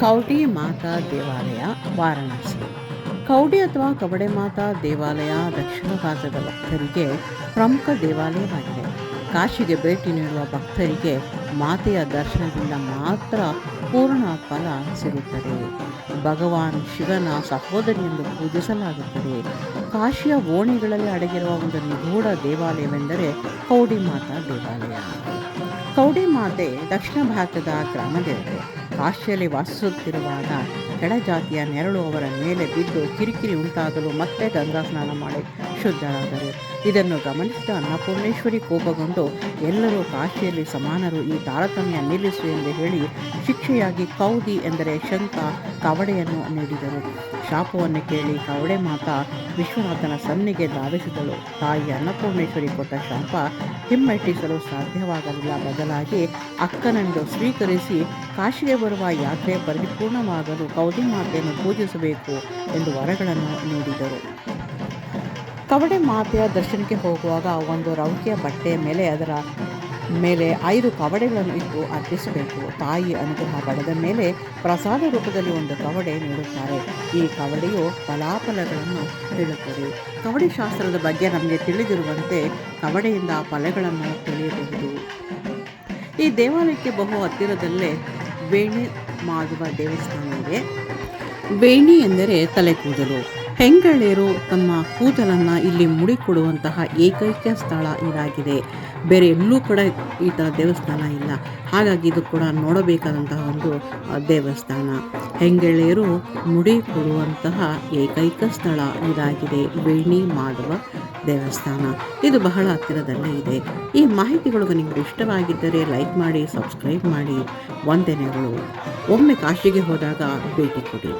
ಕೌಡಿ ಮಾತಾ ದೇವಾಲಯ, ವಾರಾಣಸಿ. ಕೌಡಿ ಅಥವಾ ಕವಡೆ ಮಾತಾ ದೇವಾಲಯ ದಕ್ಷಿಣ ಭಾರತದ ಭಕ್ತರಿಗೆ ಪ್ರಮುಖ ದೇವಾಲಯವಾಗಿದೆ. ಕಾಶಿಗೆ ಭೇಟಿ ನೀಡುವ ಭಕ್ತರಿಗೆ ಮಾತೆಯ ದರ್ಶನದಿಂದ ಮಾತ್ರ ಪೂರ್ಣ ಫಲ ಸಿಗುತ್ತದೆ. ಭಗವಾನ್ ಶಿವನ ಸಹೋದರಿ ಎಂದು ಪೂಜಿಸಲಾಗುತ್ತದೆ. ಕಾಶಿಯ ಓಣಿಗಳಲ್ಲಿ ಅಡಗಿರುವ ಒಂದು ನಿಗೂಢ ದೇವಾಲಯವೆಂದರೆ ಕೌಡಿ ಮಾತಾ ದೇವಾಲಯ. ಕೌಡಿ ಮಾತೆ ದಕ್ಷಿಣ ಭಾರತದ ಗ್ರಾಮದೇವತೆ ಕಾಶಿಯಲ್ಲಿ ವಾಸಿಸುತ್ತಿರುವಾಗ ಕೆಳಜಾತಿಯ ನೆರಳು ಅವರ ಮೇಲೆ ಬಿದ್ದು ಕಿರಿಕಿರಿ ಉಂಟಾಗಲು ಮತ್ತೆ ಗಂಗಾ ಸ್ನಾನ ಮಾಡಿ. ಶುದ್ಧರಾದರು ಇದನ್ನು ಗಮನಿಸಿದ ಅನ್ನಪೂರ್ಣೇಶ್ವರಿ ಕೋಪಗೊಂಡು, ಎಲ್ಲರೂ ಕಾಶಿಯಲ್ಲಿ ಸಮಾನರು, ಈ ತಾರತಮ್ಯ ನಿಲ್ಲಿಸು ಎಂದು ಹೇಳಿ ಶಿಕ್ಷೆಯಾಗಿ ಕೌದಿ ಎಂದರೆ ಶಂಕ ಕವಡೆಯನ್ನು ನೀಡಿದರು. ಶಾಪವನ್ನು ಕೇಳಿ ಕವಡೆ ಮಾತಾ ವಿಶ್ವನಾಥನ ಸನ್ನಿಗೆ ಧಾವಿಸಿದಳು. ತಾಯಿ ಅನ್ನಪೂರ್ಣೇಶ್ವರಿ ಕೊಟ್ಟ ಶಾಪ ಹಿಮ್ಮೆಟ್ಟಿಸಲು ಸಾಧ್ಯವಾಗಲಿಲ್ಲ. ಬದಲಾಗಿ ಅಕ್ಕನನ್ನು ಸ್ವೀಕರಿಸಿ ಕಾಶಿಗೆ ಬರುವ ಯಾತ್ರೆ ಪರಿಪೂರ್ಣವಾಗಲು ಕೌದಿ ಮಾತೆಯನ್ನು ಪೂಜಿಸಬೇಕು ಎಂದು ವರಗಳನ್ನು ನೀಡಿದರು. ಕವಡೆ ಮಾತೆಯ ದರ್ಶನಕ್ಕೆ ಹೋಗುವಾಗ ಒಂದು ರೌಕಿಯ ಬಟ್ಟೆಯ ಮೇಲೆ ಅದರ ಮೇಲೆ ಐದು ಕವಡೆಗಳನ್ನು ಇಟ್ಟು ಅರ್ಪಿಸಬೇಕು. ತಾಯಿ ಅನುಗ್ರಹ ಪಡೆದ ಮೇಲೆ ಪ್ರಸಾದ ರೂಪದಲ್ಲಿ ಒಂದು ಕವಡೆ ನೀಡುತ್ತಾರೆ. ಈ ಕವಡೆಯು ಫಲಾಫಲಗಳನ್ನು ಹೇಳುತ್ತದೆ ಕವಡೆ ಶಾಸ್ತ್ರದ ಬಗ್ಗೆ ನಮಗೆ ತಿಳಿದಿರುವಂತೆ ಕವಡೆಯಿಂದ ಫಲಗಳನ್ನು ತಿಳಿಯಬಹುದು. ಈ ದೇವಾಲಯಕ್ಕೆ ಬಹು ಹತ್ತಿರದಲ್ಲೇ ವೇಣಿ ಮಾಡುವ ದೇವಸ್ಥಾನ ಇದೆ. ವೇಣಿ ಎಂದರೆ ತಲೆ ಕೂದಲು. ಹೆಂಗಳೆಯರು ತಮ್ಮ ಕೂದಲನ್ನು ಇಲ್ಲಿ ಮುಡಿಕೊಡುವಂತಹ ಏಕೈಕ ಸ್ಥಳ ಇದಾಗಿದೆ. ಬೇರೆ ಎಲ್ಲೂ ಕೂಡ ಈ ಥರ ದೇವಸ್ಥಾನ ಇಲ್ಲ. ಹಾಗಾಗಿ ಇದು ಕೂಡ ನೋಡಬೇಕಾದಂತಹ ಒಂದು ದೇವಸ್ಥಾನ. ಹೆಂಗಳೆಯರು ಮುಡಿಕೊಡುವಂತಹ ಏಕೈಕ ಸ್ಥಳ ಇದಾಗಿದೆ. ವೇಣಿ ಮಾಧವ ದೇವಸ್ಥಾನ. ಇದು ಬಹಳ ಹತ್ತಿರದಲ್ಲೇ ಇದೆ. ಈ ಮಾಹಿತಿಗಳು ನಿಮಗೆ ಇಷ್ಟವಾಗಿದ್ದರೆ ಲೈಕ್ ಮಾಡಿ, ಸಬ್ಸ್ಕ್ರೈಬ್ ಮಾಡಿ. ವಂದನೆಗಳು. ಒಮ್ಮೆ ಕಾಶಿಗೆ ಹೋದಾಗ ಭೇಟಿ ಕೊಡಿ.